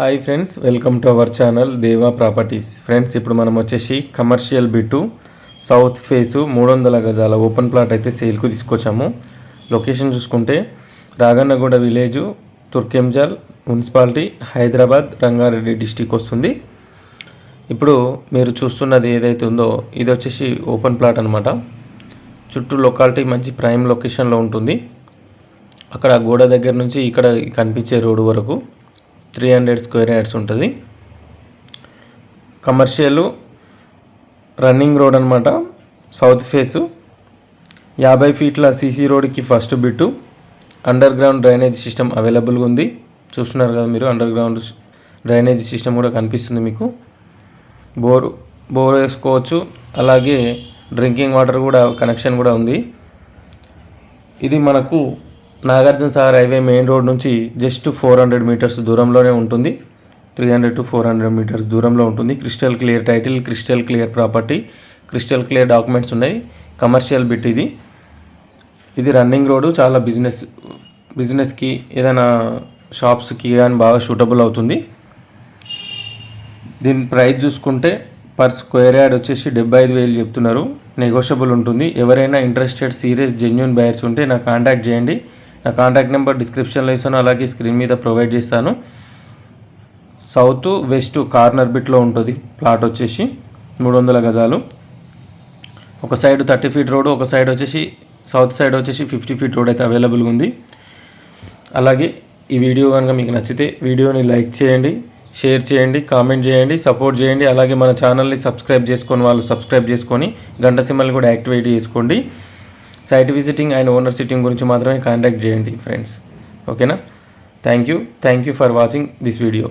Hi friends welcome to our channel Deva properties friends ఇప్పుడు మనం వచ్చేసి కమర్షియల్ బిట్టు సౌత్ ఫేసు మూడు వందల గజాల ఓపెన్ ప్లాట్ అయితే సేల్కు తీసుకొచ్చాము. లొకేషన్ చూసుకుంటే Ragannaguda village Turkayamjal municipality Hyderabad Rangareddy district వస్తుంది. ఇప్పుడు మీరు చూస్తున్నది ఏదైతే ఉందో ఇది వచ్చేసి ఓపెన్ ప్లాట్ అనమాట చుట్టూ లొకాలిటీ మంచి ప్రైమ్ లొకేషన్లో ఉంటుంది. అక్కడ గోడ దగ్గర నుంచి ఇక్కడ కనిపించే రోడ్డు వరకు త్రీ హండ్రెడ్ స్క్వేర్ యార్డ్స్ ఉంటుంది. కమర్షియల్ రన్నింగ్ రోడ్ అనమాట సౌత్ ఫేసు. యాభై ఫీట్ల సీసీ రోడ్కి first bit. Underground drainage system అవైలబుల్గా ఉంది. చూస్తున్నారు కదా మీరు అండర్ గ్రౌండ్ డ్రైనేజ్ సిస్టమ్ కూడా కనిపిస్తుంది మీకు. బోర్ బోర్ వేసుకోవచ్చు. అలాగే డ్రింకింగ్ వాటర్ కూడా కనెక్షన్ కూడా ఉంది. ఇది మనకు Nagarjuna Sagar highway main road నుంచి జస్ట్ ఫోర్ హండ్రెడ్ మీటర్స్ దూరంలోనే ఉంటుంది. Three hundred to four hundred metres దూరంలో ఉంటుంది. Crystal clear title crystal clear property crystal clear documents ఉన్నాయి. కమర్షియల్ బిట్ ఇది. ఇది రన్నింగ్ రోడ్డు చాలా బిజినెస్ బిజినెస్కి ఏదైనా షాప్స్కి కానీ బాగా సూటబుల్ అవుతుంది. దీని ప్రైస్ చూసుకుంటే పర్ స్క్వేర్ యార్డ్ వచ్చేసి డెబ్బై ఐదు వేలు చెప్తున్నారు. నెగోషియబుల్ ఉంటుంది. ఎవరైనా ఇంట్రెస్టెడ్ సీరియస్ జెన్యున్ బయర్స్ ఉంటే నాకు కాంటాక్ట్ చేయండి. నా కాంటాక్ట్ నెంబర్ డిస్క్రిప్షన్లో ఇస్తాను అలాగే స్క్రీన్ మీద ప్రొవైడ్ చేస్తాను. సౌత్ వెస్ట్ కార్నర్ బిట్లో ఉంటుంది ప్లాట్ వచ్చేసి మూడు వందల గజాలు. ఒక సైడ్ థర్టీ ఫీట్ రోడ్ ఒక సైడ్ వచ్చేసి సౌత్ సైడ్ వచ్చేసి ఫిఫ్టీ ఫీట్ రోడ్ అయితే అవైలబుల్గా ఉంది. అలాగే ఈ వీడియో కనుక మీకు నచ్చితే వీడియోని లైక్ చేయండి షేర్ చేయండి కామెంట్ చేయండి సపోర్ట్ చేయండి అలాగే మన ఛానల్ని సబ్స్క్రైబ్ చేసుకొని వాళ్ళు సబ్స్క్రైబ్ చేసుకొని గంట సిమ్మల్ని కూడా యాక్టివేట్ చేసుకోండి. Site visiting and owner sitting గురించి మాత్రమే కాంటాక్ట్ చేయండి ఫ్రెండ్స్. ఓకేనా? Thank you. Thank you for watching this video.